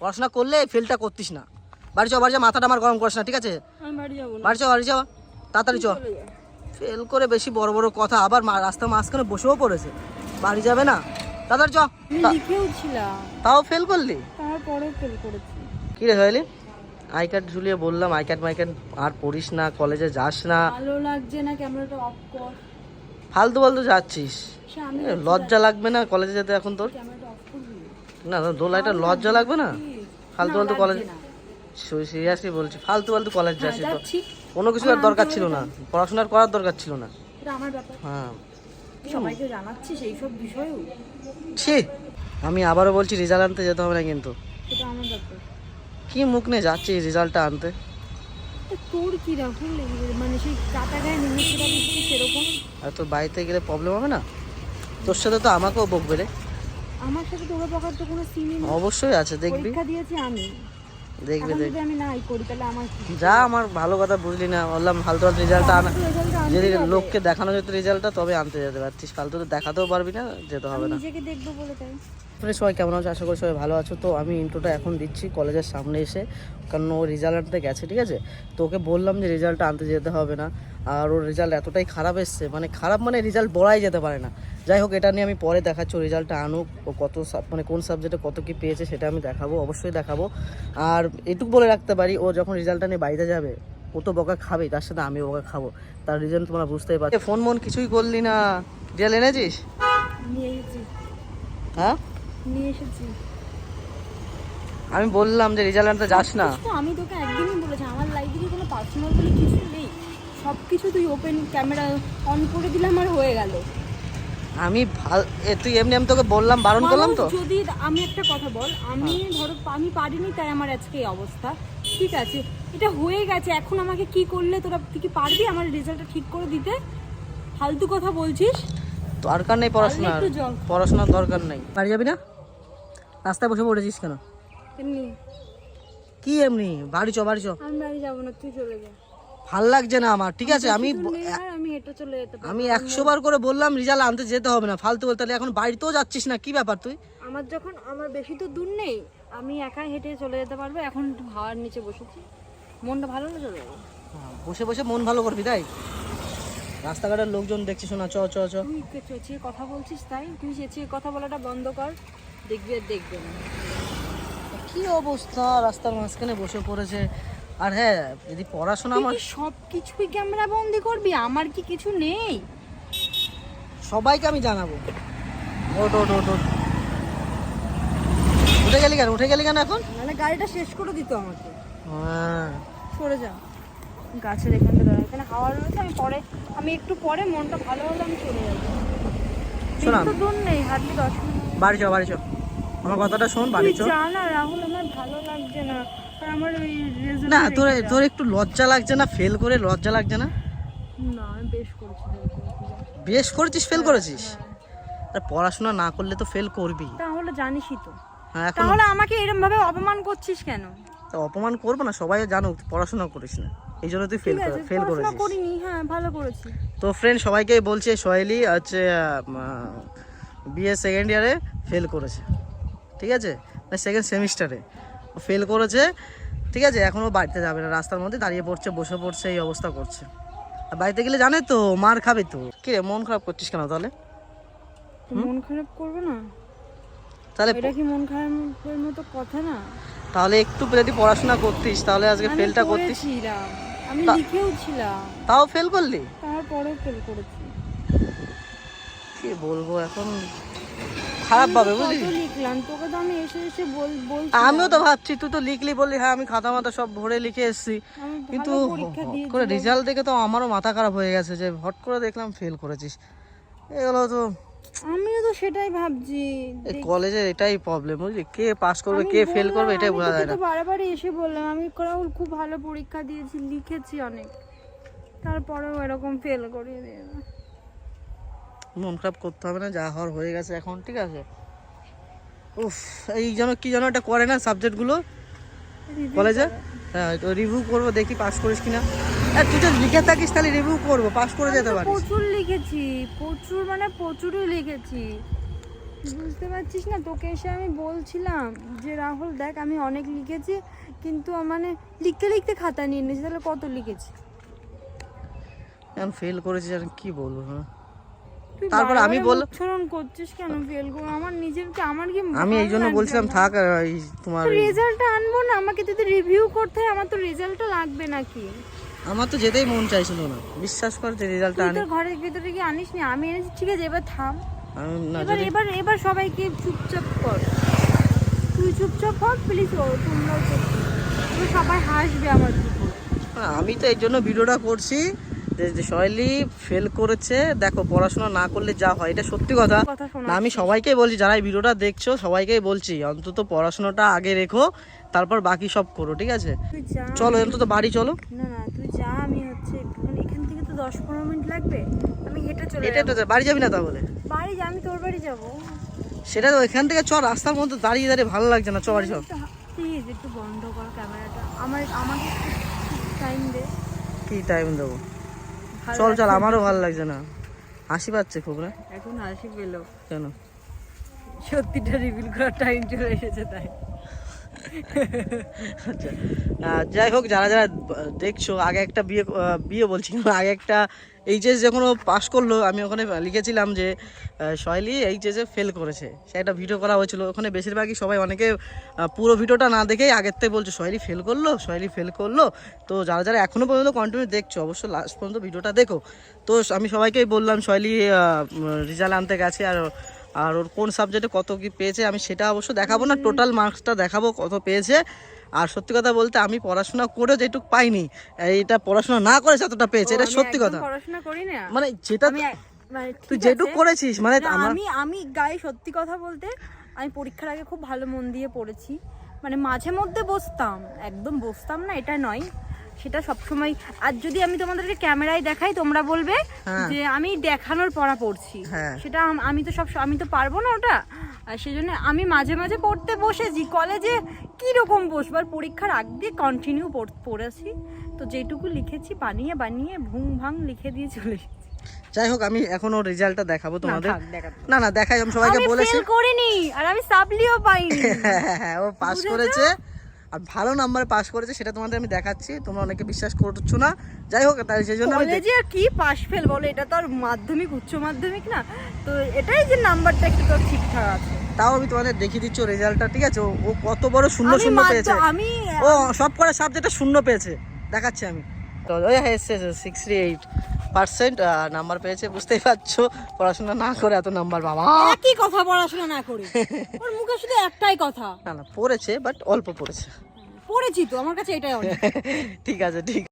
পড়াশোনা করলে ফেলটা করতিস না। বাড়ি চ বাড়ি যা মাথাটা আমার গরম করিস না ঠিক আছে? বাড়ি চ বাড়ি চ তাড়াতাড়ি চ ফেল করে বেশি বড় বড় কথা আবার রাস্তার মাঝখানে বসেও পড়েছে। বাড়ি যাবে না। তাড়াতাড়ি চ তাও ফেল করলি? কি রে হয়লি আই কার্ড ঝুলিয়ে বললাম আই কার্ড মাই কার্ড আর পড়িস না কলেজে যাস না। ভালো লাগছে না ক্যামেরাটা অফ কর। ফালতু ফালতু যাচ্ছিস। লজ্জা লাগবে না কলেজে যেতে এখন তোর? না না, দোলাইটা লজ্জা লাগবে না? ফালতু ফালতু কলেজ সিরিয়াসলি বলছি ফালতু ফালতু কলেজ হ্যাঁ, যাচ্ছিস তো। কোনো কিছু আর দরকার ছিল না। পড়াশোনার করার দরকার ছিল না। হ্যাঁ। সবাইকে জানাচ্ছি সেই সব বিষয়েও। ছি! আমি আবারও বলছি রেজাল্ট আনতে যেতে হবে না কিন্তু। কি মুখ নিয়ে যাচ্ছি রেজাল্টটা আনতে? তোর কি রাহুল মানে সেই কাটা গায়ে নিমুচড়া সেরকম? আর তোর বাড়িতে গেলে প্রবলেম হবে না? তোর সাথে তো আমাকেও বকবে রে। আমার সাথে তোর পাকার তো কোনো সিনই নেই। অবশ্যই আছে দেখবি। পরীক্ষা দিয়েছি আমি। দেখবি এখন আমি নাই করি তাহলে আমার যা আমার ভালো কথা বুঝলি না বললাম ফালতু ফালতু রেজাল্টটা আনা যদি লোককে দেখানো যেত রেজাল্টটা তবে আনতে যেতে পারছিস ফালতু তো দেখাতেও পারবি না যেতে হবে না। নিজেকে দেখব বলে তাই। তোমরা সবাই কেমন আছো? আশা করি সবাই ভালো আছো। তো আমি ইন্ট্রোটা এখন দিচ্ছি কলেজের সামনে এসে। কারণ ও রেজাল্ট আনতে গেছে ঠিক আছে? তো ওকে বললাম যে রেজাল্টটা আনতে যেতে হবে না। আর ওর রেজাল্ট এতটাই খারাপ এসছে মানে খারাপ মানে রেজাল্ট বলাই যেতে পারে না। যাই হোক এটা নিয়ে আমি পরে দেখাচ্ছি রেজাল্টটা আনুক ও কত মানে কোন সাবজেক্টে কত কি পেয়েছে সেটা আমি দেখাবো অবশ্যই দেখাবো। আর এটুকু বলে রাখতে পারি ও যখন রেজাল্টটা নিয়ে বাড়িতে যাবে ও তো বকা খাবে তার সাথে আমিও বকা খাব। তার রিজন তোমরা বুঝতেই পারছ। ফোন মন কিছুই করলি না। রেজাল্ট এনেছিস? হ্যাঁ? নিয়ে এসেছি। আমি বললাম যে রেজাল্ট আনতে যাস না। তো আমি তোকে একদিনই বলেছি আমার লাইব্রেরি কোনো পার্সোনাল বলে কিছু নেই। সব কিছু তুই ওপেন ক্যামেরা অন করে দিলে আমার হয়ে গেল। আমি ভালো তুই এমনি আমি তোকে বললাম বারণ করলাম তো? যদি আমি একটা কথা বল আমি ধরো আমি পারিনি তাই আমার আজকে এই অবস্থা। ঠিক আছে? এটা হয়ে গেছে এখন আমাকে কি করলে তোরা তুই কি পারবি আমার রেজাল্টটা ঠিক করে দিতে? ফালতু কথা বলছিস? দরকার নেই পড়াশোনা পড়াশোনার দরকার নেই। বাড়ি যাবি না? রাস্তায় বসে পড়েছিস কেন? এমনি। কি এমনি? বাড়ি চ বাড়ি চ। আমি বাড়ি যাব না তুই চলে যা। ভালো লাগছে না আমার ঠিক আছে? আমি আমি হেঁটে চলে যেতে আমি একশো বার করে বললাম রেজাল্ট আনতে যেতে হবে না ফালতু বল তাহলে এখন বাড়িতেও যাচ্ছিস না কি ব্যাপার তুই? আমার যখন আমার বেশি তো দূর নেই আমি একা হেঁটে চলে যেতে পারব এখন একটু হাওয়ার নিচে বসেছি। মনটা ভালো না চলে যাব হ্যাঁ, বসে বসে মন ভালো করবি তাই? রাস্তাঘাটের লোকজন দেখছি শোনা চ চ চ। তুই চেঁচিয়ে কথা বলছিস তাই? তুই চেঁচিয়ে কথা বলাটা বন্ধ কর দেখবি আর দেখবে না। কি অবস্থা? রাস্তার মাঝখানে বসে পড়েছে। আর হ্যাঁ যদি পড়াশোনা আমার সব কিছুই ক্যামেরা বন্দি করবি? আমার কি কিছু নেই? সবাইকে আমি জানাব। ওট ওট ওট উঠে গেলি কেন? উঠে গেলি কেন এখন? নাহলে গাড়িটা শেষ করে দিত আমাকে। হ্যাঁ। সরে যা। গাছের এখানটা দাঁড়া। এখানে হাওয়া রয়েছে আমি পরে আমি একটু পরে মনটা ভালো হলে আমি চলে যাব। শোন তো দূর নেই হাঁটলি দশ মিনিট। বাড়ি চ বাড়ি চ। আমার কথাটা শোন বাড়ি চ। জানা রাহুল আমার ভালো লাগছে না। আমার ওই না তোর তোর একটু লজ্জা লাগছে না? ফেল করে লজ্জা লাগছে না? না আমি বেশ করেছি বেশ করেছিস? ফেল করেছিস? আর পড়াশোনা না করলে তো ফেল করবি। তাহলে জানিসই তো। হ্যাঁ তাহলে আমাকে এরকম ভাবে অপমান করছিস কেন? তো অপমান করব না সবাই জানুক পড়াশোনা করিস না। এই জন্য তুই ফেল ফেল করেছিস। করিনি হ্যাঁ ভালো করেছি। তো ফ্রেন্ড সবাইকে বলছে সোহেলি হচ্ছে বিএ সেকেন্ড ইয়ারে ফেল করেছে। ঠিক আছে? সেকেন্ড সেমিস্টারে ফেল করেছে। ঠিক আছে এখনও বাড়িতে যাবে না রাস্তার মধ্যে দাঁড়িয়ে পড়ছে বসে পড়ছে এই অবস্থা করছে। আর বাড়িতে গেলে জানে তো মার খাবে তো। কি রে মন খারাপ করছিস কেন তাহলে? মন খারাপ করবে না? তাহলে এটা কি মন খারাপের মতো কথা না? তাহলে একটু যদি পড়াশোনা করতিস তাহলে আজকে ফেলটা করতিস। আমি লিখেও ছিলাম তাও ফেল করলি? তারপরেও ফেল করেছি। কি বলব এখন? খারাপ পাবে বুঝলি? লিখলাম তোকে তো আমি এসে এসে বল বলছি আমিও তো ভাবছি তুই তো লিখলি বললি হ্যাঁ আমি খাতা মাথা সব ভরে লিখে এসেছি। কিন্তু করে রেজাল্ট দেখে তো আমারও মাথা খারাপ হয়ে গেছে যে হট করে দেখলাম ফেল করেছিস। এগুলো তো আমিও তো সেটাই ভাবছি। কলেজের এটাই প্রবলেম বুঝলি? কে পাস করবে কে ফেল করবে এটাই বোঝা যায় না। বারবার এসে বললাম আমি রাহুল খুব ভালো পরীক্ষা দিয়েছি লিখেছি অনেক। তারপরেও এরকম ফেল করিয়ে দিয়ে। মন খারাপ করতে হবে না যা হওয়ার হয়ে গেছে এখন ঠিক আছে? উফ এই যেন কি যেন এটা করে না সাবজেক্টগুলো কলেজে হ্যাঁ তো রিভিউ করব দেখি পাস করিস কিনা। আর তুই যদি লিখে থাকিস তাহলে রিভিউ করব পাস করে যেতে তো পারিস। প্রচুর লিখেছি প্রচুর মানে প্রচুরই লিখেছি। বুঝতে পারছিস না তোকে এসে আমি বলছিলাম যে রাহুল দেখ আমি অনেক লিখেছি কিন্তু মানে লিখতে লিখতে খাতা নিয়ে নিয়েছি তাহলে কত লিখেছি? এখন ফেল করেছি আর কি বলব হ্যাঁ? তারপর আমি বললাম- উচ্চারণ করছিস কেন ফেল করে? আমার নিজেরকে আমার কি আমি এই জন্য বলছিলাম থাক তোমার রেজাল্টটা আনব না? আমাকে যদি রিভিউ করতে হয় আমার তো রেজাল্টটা লাগবে নাকি? আমার তো যেতেই মন চাইছিল না। বিশ্বাস কর যে রেজাল্টটা তুই আনি তোর ঘরের ভিতরে কি আনিস নি আমি এনেছি ঠিক আছে এবার থাম। এবার এবার এবার সবাইকে চুপচাপ কর। তুই চুপচাপ কর প্লিজ ও তোমরাও চুপ সবাই হাসবে আমার আমি তো এই জন্য ভিডিওটা করছি। যে ফেল করেছে। দেখো পড়াশোনা না করলে যা হয় এটা সত্যি কথা। আমি সবাইকেই বলছি যারা এই ভিডিওটা দেখছ সবাইকেই বলছি অন্তত পড়াশোনাটা আগে রেখো তারপর বাকি সব করো ঠিক আছে? চলো অন্তত বাড়ি চলো। না না তুই যা আমি হচ্ছে এখান থেকে তো মিনিট লাগবে। আমি হেঁটে চলে এটা বাড়ি যাবি না তাহলে? বাড়ি যা আমি তোর বাড়ি যাব। সেটা তো এখান থেকে চ রাস্তার মধ্যে দাঁড়িয়ে দাঁড়িয়ে ভালো লাগছে না চ বাড়ি চ প্লিজ একটু বন্ধ কর ক্যামেরাটা। আমার আমাকে টাইম দে। কি টাইম দেবো? চল চল আমারও ভালো লাগছে না। হাসি পাচ্ছে খুব না? এখন হাসি পেল। কেন? সত্যিটা রিভিল করার টাইম চলে এসেছে তাই। আচ্ছা। যাই হোক, যারা যারা দেখছ, আগে একটা বিয়ে বিয়ে বলছি, আগে একটা এইচএস যখন ও পাস করল, আমি ওখানে লিখেছিলাম যে শৈলী এইচএসে ফেল করেছে। সে একটা ভিডিও করা হয়েছিল। ওখানে বেশিরভাগই সবাই অনেকে পুরো ভিডিওটা না দেখেই আগের থেকে বলছে, শৈলী ফেল করল, শৈলী ফেল করল। তো যারা যারা এখনও পর্যন্ত কন্টিনিউ দেখছ অবশ্যই লাস্ট পর্যন্ত ভিডিওটা দেখো। তো আমি সবাইকেই বললাম, শৈলী রেজাল্ট আনতে গেছে, আর আর ওর কোন সাবজেক্টে কত কি পেয়েছে আমি সেটা অবশ্য দেখাবো না টোটাল মার্কসটা দেখাবো কত পেয়েছে। আর সত্যি কথা বলতে আমি পড়াশোনা করে যেটুকু পাইনি এইটা পড়াশোনা না করে যতটা পেয়েছে এটা সত্যি কথা। পড়াশোনা করি না মানে যেটা মানে তুই যেটুকু করেছিস মানে আমি আমি গায়ে সত্যি কথা বলতে আমি পরীক্ষার আগে খুব ভালো মন দিয়ে পড়েছি। মানে মাঝে মধ্যে বসতাম একদম বসতাম না এটা নয়। সেটা সবসময় আর যদি আমি তোমাদেরকে ক্যামেরায় দেখাই তোমরা বলবে হ্যাঁ। যে আমি দেখানোর পড়া পড়ছি। হ্যাঁ। সেটা আমি তো সব আমি তো পারব না ওটা। আর সেই জন্য আমি মাঝে মাঝে পড়তে বসেছি। কলেজে কীরকম বসবার পরীক্ষার আগ দিয়ে কন্টিনিউ পড়েছি। তো যেটুকু লিখেছি বানিয়ে বানিয়ে ভুং ভাং লিখে দিয়ে চলে এসেছি। যাই হোক আমি এখনও রেজাল্টটা দেখাবো তোমাদের। না না দেখাই আমি সবাইকে আমি বলেছি। ফেল করিনি আর আমি সাপ্লিও পাইনি। হ্যাঁ, হ্যাঁ, ও পাস? করেছে। আর ভালো নাম্বার পাস করেছে সেটা তোমাদের আমি দেখাচ্ছি। তোমরা অনেকে বিশ্বাস করছ না। যাই হোক তাই সেই জন্য কলেজে কি পাশ ফেল বলো? এটা তো আর মাধ্যমিক উচ্চ মাধ্যমিক না? তো এটাই যে নাম্বারটা একটু তো ঠিকঠাক আছে। তাও আমি তোমাদের দেখিয়ে দিচ্ছি রেজাল্টটা ঠিক আছে? ও- কত বড় শূন্য শূন্য পেয়েছে। আমি ও সব কটা সাবজেক্টে শূন্য পেয়েছে। দেখাচ্ছি আমি। তো ওই এসছে সিক্সটি এইট পার্সেন্ট নাম্বার পেয়েছে বুঝতেই পারছ। পড়াশোনা না করে এত নাম্বার বাবা। একই কথা পড়াশোনা না করে। ওর মুখে শুধু একটাই কথা। না না পড়েছে বাট অল্প পড়েছে। পড়েছি তো আমার কাছে এটাই অনেক। ঠিক আছে ঠিক